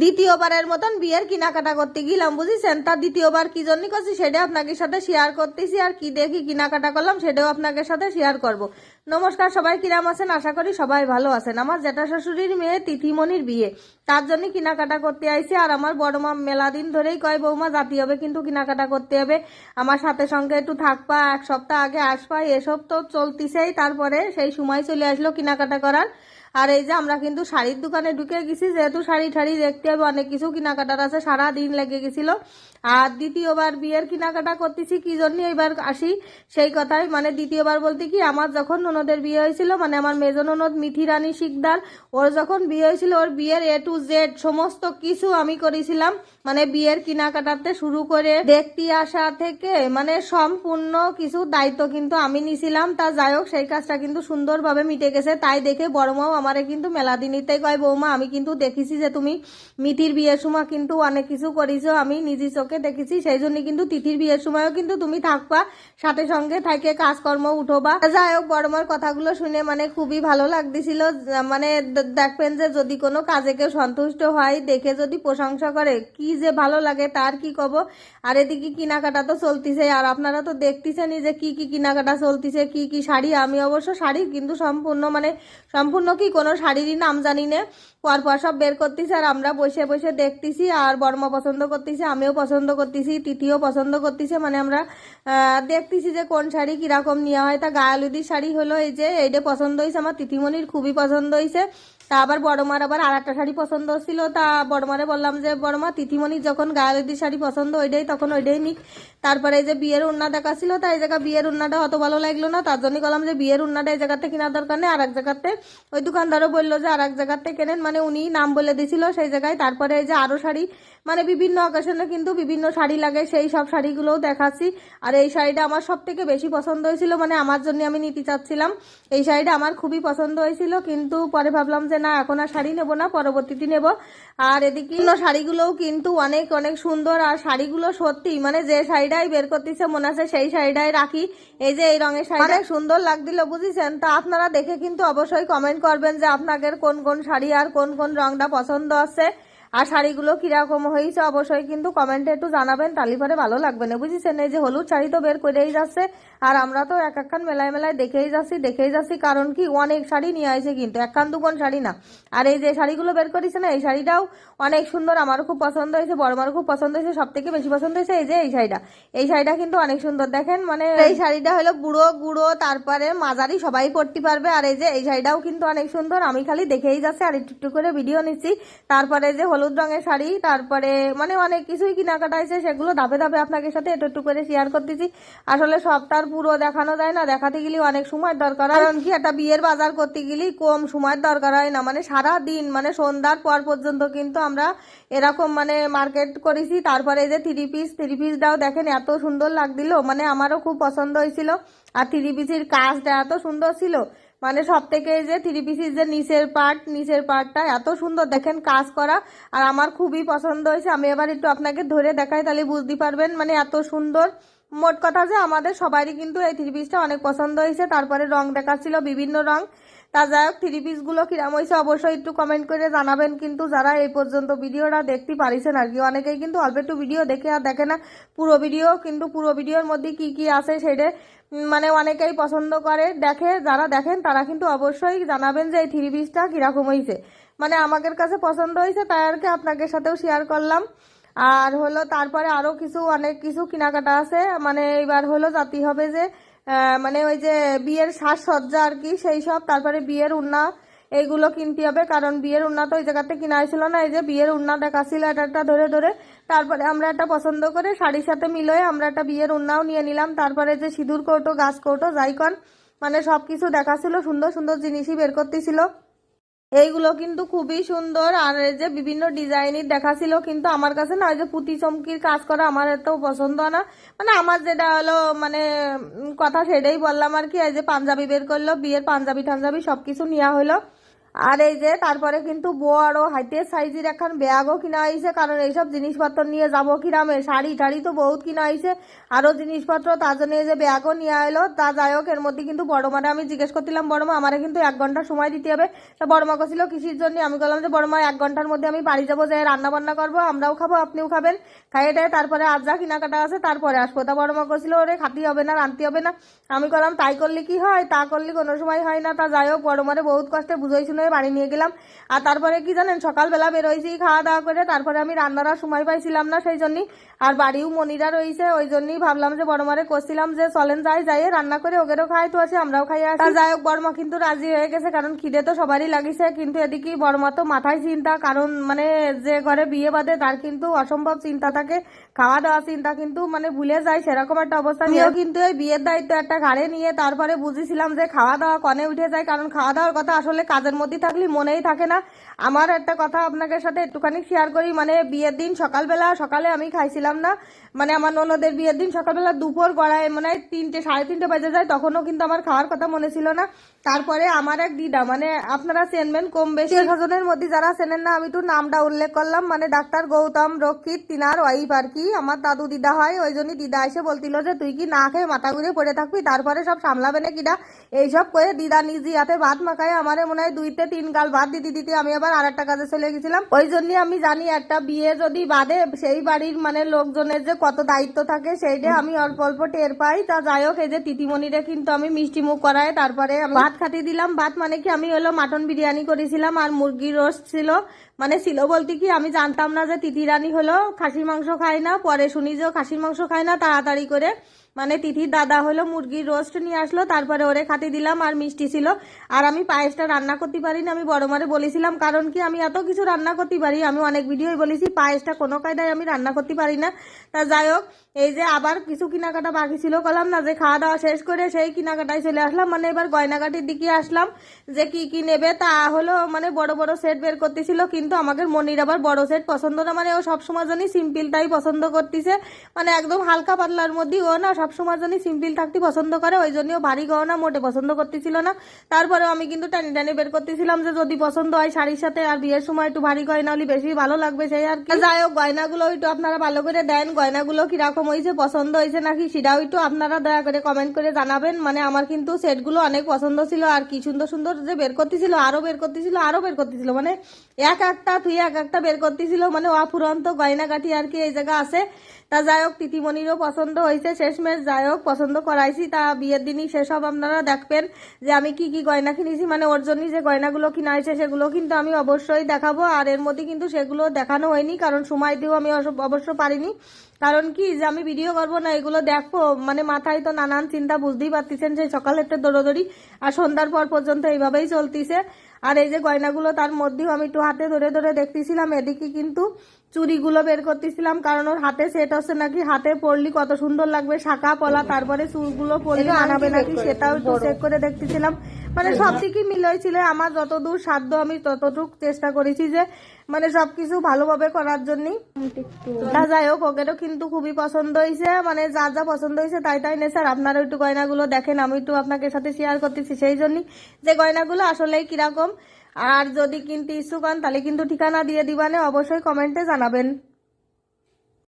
দ্বিতীয়বারের মতন বিয়ের কেনাকাটা করতে গেলাম, বুঝেছেন? তার দ্বিতীয়বার কি জন্য করছি সেটা আপনাদের সাথে শেয়ার করতেছি, আর কি দেখি কেনাকাটা করলাম সেটাও আপনাদের সাথে শেয়ার করব। নমস্কার, সবাই কিরাম আছেন? আশা করি সবাই ভালো আছেন। আমার জেঠা শাশুড়ির মেয়ে তিথিমণির বিয়ে। তার জন্য কেনাকাটা করতে আইছি, আর আমার বড় মা মেলা দিন ধরেই কয়, বৌমা, জাতি হবে কিন্তু কেনাকাটা করতে হবে। আমার সাথে সঙ্গে একটু থাকবা, এক সপ্তাহ আগে আসবা, এসব তো চলতিছেই। তারপরে সেই সময় চলে আসলো কেনাকাটা করার। আর এই যে আমরা কিন্তু শাড়ির দোকানে ঢুকে গেছি, যেহেতু শাড়ি ঠাড়ি দেখতে হবে, অনেক কিছু কেনাকাটার আছে সারা দিন লেগে গেছিল। আর দ্বিতীয়বার বিয়ের কেনাকাটা করতেছি, কি জন্য এবার আসি? সেই কথাই মানে দ্বিতীয়বার বলতে কি, আমার যখন ননদের বিয়ে হয়েছিল মানে আমার মেজ ননদ মিথি রানী শিকদার, ওর যখন বিয়ে হয়েছিল, ওর বিয়ের এ টু জেড সমস্ত কিছু আমি করেছিলাম। মানে বিয়ের কেনাকাটাতে শুরু করে দেখতে আসা থেকে মানে সম্পূর্ণ কিছু দায়িত্ব কিন্তু আমি নিছিলাম। তা যাই হোক, সেই কাজটা কিন্তু সুন্দরভাবে মিটে গেছে। তাই দেখে বড় মাও আমারে কিন্তু মেলা দিনিতেই কয়, বৌমা, আমি কিন্তু দেখেছি যে তুমি মিঠির বিয়ের সময় কিন্তু অনেক কিছু করেছ, আমি নিজে চোখে দেখেছি, সেই জন্য কিন্তু তিথির বিয়ের সময়ও কিন্তু তুমি থাকবা, সাথে সঙ্গে থাকে কাজকর্ম উঠোবা। যাই হোক বড় মার কথাগুলো শুনে মানে খুবই ভালো লাগতেছিল মানে দেখবেন যে যদি কোনো কাজে কেউ সন্তুষ্ট হয়, দেখে যদি প্রশংসা করে, কি যে ভালো লাগে, তার কি কব? আর এদিকে কেনাকাটা তো চলতিছে, আর আপনারা তো দেখতেছেনই যে কি কি কেনাকাটা চলতিছে, কি কি শাড়ি, আমি অবশ্য শাড়ি কিন্তু সম্পূর্ণ মানে সম্পূর্ণ কি কোনো শাড়িরই নাম জানি না। পরপর সব বের করতেছি আর আমরা বসে বসে দেখতেছি আর বর্মা পছন্দ করতেছি, আমিও পছন্দ করতেছি তিথিও পছন্দ করতেছে। মানে আমরা দেখতেছি যে কোন শাড়ি কীরকম নেওয়া হয়। তা গায়ালুদির শাড়ি হলো এই যে, এইটা পছন্দ হয়েছে আমার তিথিমণির খুবই পছন্দ হয়েছে তা আবার বড়মার আবার আর একটা শাড়ি পছন্দ ছিল, তা বড়মারে বললাম যে, বড়মা, তিথিমণির যখন গায়ালুদির শাড়ি পছন্দ ওইটাই, তখন ওইটাই নিক। তারপরে এই যে বিয়ের উন্না দেখা ছিল তাই এই জায়গা বিয়ের উন্নাটা অত ভালো লাগল না, তার জন্যই বললাম যে, বিয়ের উন্নাটা এই জায়গাতে কেনার দরকার নেই। আর এক জায়গাতে ওই দোকানদারও বলল যে আর এক জায়গাতে কেনেন। মানে উনি নাম বলে দিছিল সেই জায়গায়। তারপরে এই যে আরও শাড়ি মানে বিভিন্ন অকেশনে কিন্তু বিভিন্ন শাড়ি লাগে সেই সব শাড়িগুলোও দেখাচ্ছি। আর এই শাড়িটা আমার সব থেকে বেশি পছন্দ হয়েছিল মানে আমার জন্য আমি নিতে চাচ্ছিলাম। এই শাড়িটা আমার খুবই পছন্দ হয়েছিল কিন্তু পরে ভাবলাম যে না এখন আর শাড়ি নেব না পরবর্তীতে নেব। আর এদিকে অন্য শাড়িগুলোও কিন্তু অনেক অনেক সুন্দর আর শাড়িগুলো সত্যি মানে যে শাড়িটাই বের করতেছে মনে আছে সেই শাড়িটাই রাখি। এই যে এই রঙের শাড়ি অনেক সুন্দর লাগছিল বুঝেছেন? তা আপনারা দেখে কিন্তু অবশ্যই কমেন্ট করবেন যে আপনাদের কোন কোন শাড়ি আর কোন কোন রংটা পছন্দ আছে। আর শাড়িগুলো কীরকম হয়েছে অবশ্যই কিন্তু কমেন্টে একটু জানাবেন। তালি পরে ভালো লাগবে না বুঝেছেন? এই যে হলুদ শাড়ি তো বের করেই যাচ্ছে আর আমরা তো এক একখান মেলায় মেলায় দেখেই যাচ্ছি দেখেই যাচ্ছি কারণ কি অনেক শাড়ি নিয়ে আসে কিন্তু একখান দুখান শাড়ি না। আর এই যে শাড়িগুলো বের করেছে না এই শাড়িটাও অনেক সুন্দর আমারও খুব পছন্দ হয়েছে বড় বড়মারও খুব পছন্দ হয়েছে সব থেকে বেশি পছন্দ হয়েছে এই যে এই শাড়িটা। এই শাড়িটা কিন্তু অনেক সুন্দর দেখেন মানে এই শাড়িটা হলো বুড়ো গুঁড়ো তারপরে মাঝারি সবাই পরতে পারবে আর এই যে এই শাড়িটাও কিন্তু অনেক সুন্দর আমি খালি দেখেই যাচ্ছি আর একটু একটু করে ভিডিও নিচ্ছি। তারপরে যে হলুদ রঙের শাড়ি, তারপরে মানে অনেক কিছুই কেনাকাটা হয়েছে, সেগুলো ধাপে ধাপে আপনাদের সাথে একটু একটু করে শেয়ার করতেছি। আসলে সবটার পুরো দেখানো যায় না, দেখাতে গেলে অনেক সময় দরকার হয়। কারণ কি, একটা বিয়ের বাজার করতে গেলে কম সময়ের দরকার হয় না মানে সারা দিন মানে সন্ধ্যার পর পর্যন্ত কিন্তু আমরা এরকম মানে মার্কেট করেছি। তারপরে এই যে থ্রি পিস থ্রি পিসটাও দেখেন, এত সুন্দর লাগ লাগছিল মানে আমারও খুব পছন্দ হয়েছিল। আর থ্রি পিসের কাজটা এত সুন্দর ছিল মানে সব থেকে যে থ্রি পিসের যে নিচের পার্ট নিচের পার্টটা এত সুন্দর দেখেন কাজ করা। আর আমার খুবই পছন্দ হয়েছে। আমি এবার একটু আপনাকে ধরে দেখাই, তাহলে বুঝতে পারবেন। মানে এত সুন্দর। মোট কথা যে আমাদের সবারই কিন্তু এই থ্রি পিসটা অনেক পছন্দ হয়েছে। তারপরে রং দেখাচ্ছিল বিভিন্ন রং। তা যাই হোক থ্রি পিসগুলো কিরাম হয়েছে অবশ্যই একটু কমেন্ট করে জানাবেন। কিন্তু যারা এই পর্যন্ত ভিডিওটা দেখতে পারিছেন আর কি, অনেকেই কিন্তু অল্প একটু ভিডিও দেখে আর দেখে না। পুরো ভিডিও কিন্তু পুরো ভিডিওর মধ্যে কি কি আছে সেটা মানে অনেকেই পছন্দ করে। দেখে, যারা দেখেন, তারা কিন্তু অবশ্যই জানাবেন যে এই থ্রি পিসটা কীরকম হয়েছে মানে আমাদের কাছে পছন্দ হয়েছে তাই আর কি আপনাদের সাথেও শেয়ার করলাম। আর হলো, তারপরে আরও কিছু, অনেক কিছু কেনাকাটা আছে। মানে এবার হলো জাতি হবে যে মানে ওই যে বিয়ের সাজসজ্জা আর কি, সেই সব, তারপরে বিয়ের উন্না, এইগুলো কিনতে হবে, কারণ বিয়ের উন্না তো ওই জায়গাতে কিনা হয়েছিল না, এই যে বিয়ের উন্না দেখাছিল এটা একটা ধরে ধরে, তারপরে আমরা একটা পছন্দ করে শাড়ির সাথে মিলয়ে আমরা একটা বিয়ের উন্নাও নিয়ে নিলাম, তারপরে যে সিঁদুর কৌটো, গাছ কৌটো যাইকন মানে সব কিছু দেখাছিল, সুন্দর সুন্দর জিনিসই বের করতেছিল। এইগুলো কিন্তু খুবই সুন্দর। আর এই যে বিভিন্ন ডিজাইনের দেখাছিল কিন্তু আমার কাছে না যে পুঁতি চমকির কাজ করা আমার এত পছন্দ না। মানে আমার যেটা হলো মানে কথা সেটাই বললাম আর কি, এই যে পাঞ্জাবি বের করল, বিয়ের পাঞ্জাবি টাঞ্জাবি সব কিছু নেওয়া হলো। আর এই যে তারপরে কিন্তু বড় হাইটের সাইজের এখন ব্যাগও কিনা হয়েছে কারণ এইসব জিনিসপত্র নিয়ে যাব কিরামে। শাড়ি টাড়ি তো বহুত কিনা হয়েছে আরও জিনিসপত্র তার জন্য এই যে ব্যাগও নিয়ে এলো তা যাই হোক, এর মধ্যে কিন্তু বড় মারে আমি জিজ্ঞেস করছিলাম, বড় মা, আমারে কিন্তু এক ঘণ্টা সময় দিতে হবে। তা বড় মা কছিল কৃষির জন্য? আমি বললাম যে, বড় মা, এক ঘণ্টার মধ্যে আমি বাড়ি যাব যে রান্না বান্না করব, আমরাও খাব, আপনিও খাবেন। খাইয়ে দেয়, তারপরে আজ যা কেনাকাটা আছে তারপরে আসব। তা বড় মা করছিল ওরে, খাতি হবে না, রান্তি হবে না। আমি করলাম তাই করলে কি হয়? তা করলে কোনো সময় হয় না। তা যাই হোক, বড় মারে বহুত কষ্টে বুঝাই শুনে বাড়ি নিয়ে গেলাম। আর তারপরে কি জানেন, সকালবেলা বেরোইছি খাওয়া দাওয়া করে, তারপরে আমি রান্নার সময় পাইছিলাম না সেই জন্যই। আর বাড়িও মনিরা রয়েছে ওই জন্যই ভাবলাম যে বড় মারে করছিলাম যে, চলেন যাই যাই রান্না করে ওদেরও খাই তো আছে আমরাও খাই আসি। যাই হোক বড়মা কিন্তু রাজি হয়ে গেছে, কারণ খিদে তো সবারই লাগিছে। কিন্তু এদিকে বড়মা তো মাথায় চিন্তা, কারণ মানে যে ঘরে বিয়ে বাদে তার কিন্তু অসম্ভব চিন্তা খাওয়া দাওয়া চিন্তা কিন্তু মানে ভুলে যায় সেরকম একটা অবস্থা। নিয়েও কিন্তু এই বিয়ের দায়িত্ব একটা ঘাড়ে নিয়ে তারপরে বুঝেছিলাম যে খাওয়া দাওয়া কনে উঠে যায় কারণ খাওয়া দাওয়ার কথা আসলে কাজের মধ্যে থাকলে মনেই থাকে না। আমার একটা কথা আপনাদের সাথে একটুখানি শেয়ার করি মানে বিয়ের দিন সকালবেলা সকালে আমি খাইছিলাম না মানে আমার ননদের বিয়ের দিন সকালবেলা দুপুর গড়ায় মানে তিনটে সাড়ে তিনটে বাজে যায় তখনও কিন্তু আমার খাওয়ার কথা মনে ছিল না। তারপরে আমার এক দিদা মানে আপনারা চেনবেন কম বেশি স্বজনের মধ্যে যারা চেনেন না আমি তো নামটা উল্লেখ করলাম মানে ডাক্তার গৌতম রক্ষিত তিনার ওয়াইফ আর কি আমার দাদু দিদা হয় ওই জন্যই দিদা এসে বলছিল যে তুই কি না খেয়ে মাথা ঘুরে পড়ে থাকবি তারপরে সব সামলাবে না কিনা এইসব করে দিদা নিজে হাতে ভাত মাখায় আমারে মনে হয় দুইতে তিন গাল ভাত দিতে দিতে আমি আবার আর একটা কাজে চলে গেছিলাম। ওই জন্যই আমি জানি একটা বিয়ে যদি বাদে সেই বাড়ির মানে লোকজনের যে কত দায়িত্ব থাকে সেইটা আমি অল্প অল্প টের পাই। তা যাই হোক এই যে তিতিমণিরে কিন্তু আমি মিষ্টি মুখ করাই তারপরে আমি ভাত খাতে দিলাম। ভাত মানে কি আমি হলো মাটন বিরিয়ানি করেছিলাম আর মুরগির রোস্ট ছিল। মানে ছিল বলতে কি আমি জানতাম না যে তিথি রানী হলো খাসি মাংস খায় না পরে শুনি যে খাসির মাংস খায় না তাড়াতাড়ি করে মানে তিথির দাদা হলো মুরগির রোস্ট নিয়ে আসলো, তারপরে ওরে খাতে দিলাম আর মিষ্টি ছিল। আর আমি পায়েসটা রান্না করতে পারি না আমি বড় মারে বলেছিলাম, কারণ কি আমি এত কিছু রান্না করতে পারি, আমি অনেক ভিডিওই বলেছি, পায়েসটা কোনো কায়দায় আমি রান্না করতে পারি না। তা যাই হোক, এই যে আবার কিছু কেনাকাটা বাকি ছিল কলাম না যে খাওয়া দাওয়া শেষ করে সেই কেনাকাটায় চলে আসলাম মানে এবার গয়নাগাটির দিকে আসলাম, যে কি কি নেবে তা হলো মানে বড় বড় সেট বের করতেছিল, কিন্তু আমাদের মনির আবার বড় সেট পছন্দ না মানে ও সবসময় জন্যই সিম্পলটাই পছন্দ করতেছে মানে একদম হালকা পাতলার মধ্যে ও না সবসময় জন্যই সিম্পল থাকতে পছন্দ করে, ওই জন্য ভারী গহনা মোটে পছন্দ করতেছিল না। তারপরেও আমি কিন্তু টানি টানি বের করতেছিলাম যে যদি পছন্দ হয় শাড়ির সাথে আর বিয়ের সময় একটু ভারী গয়না হলে বেশি ভালো লাগবে সেই আর যাই হোক, গয়নাগুলো একটু আপনারা ভালো করে দেন, গয়নাগুলো কীরকম হয়েছে, পছন্দ হয়েছে নাকি সেটাও একটু আপনারা দয়া করে কমেন্ট করে জানাবেন। মানে আমার কিন্তু সেটগুলো অনেক পছন্দ ছিল আর কি সুন্দর সুন্দর যে বের করতেছিল আরও বের করতেছিল আরও বের করতেছিল। মানে এক একটা তুই এক একটা বের করতেছিল মানে অফুরন্ত গয়নাগাঠি আর কি এই জায়গা আছে। তা যাই হোক, তিতিমণিরও পছন্দ হয়েছে। শেষমেশ যাই হোক পছন্দ করাইছি, তা বিয়ের দিনই সেসব আপনারা দেখবেন যে আমি কি কি গয়না কিনেছি। মানে ওর জন্যই যে গয়নাগুলো কিনা হয়েছে, সেগুলো কিন্তু আমি অবশ্যই দেখাবো। আর এর মধ্যে কিন্তু সেগুলো দেখানো হয়নি, কারণ সময় দিয়েও আমি অবশ্য পারিনি। কারণ কি, যে আমি ভিডিও করব না, এগুলো দেখব। মানে মাথায় তো নানান চিন্তা, বুঝতেই পারতেছেন যে সকালে একটা দৌড়োদৌড়ি আর সন্ধ্যার পর পর্যন্ত এইভাবেই চলতিছে। আর এই যে গয়নাগুলো তার মধ্যেও আমি একটু হাতে ধরে ধরে দেখতেছিলাম, এদিকে কিন্তু চুড়িগুলো বের করতেছিলাম কারণ ওর হাতে সেট হচ্ছে নাকি? হাতে পরলি কত সুন্দর লাগবে শাখা পলা তারপরে চুলগুলো পরলি মানাবে নাকি? সেটাও একটু চেক করে দেখতেছিলাম। মানে সব দিকই মিল হয়েছিল আমার যতদূর সাধ্য আমি ততটুক চেষ্টা করেছি যে মানে সবকিছু ভালোভাবে করার জন্যই। তা যাই হোক ওকেরও কিন্তু খুবই পছন্দ হয়েছে মানে যা যা পছন্দ হয়েছে তাই তাই নে স্যার আপনারা একটু গয়নাগুলো দেখেন আমি একটু আপনাকে সাথে শেয়ার করতেছি সেই জন্যই। যে গয়নাগুলো আসলেই কীরকম আর যদি কিনতে ইচ্ছুক হন তাহলে কিন্তু ঠিকানা দিয়ে দিবানে। অবশ্যই কমেন্টে জানাবেন।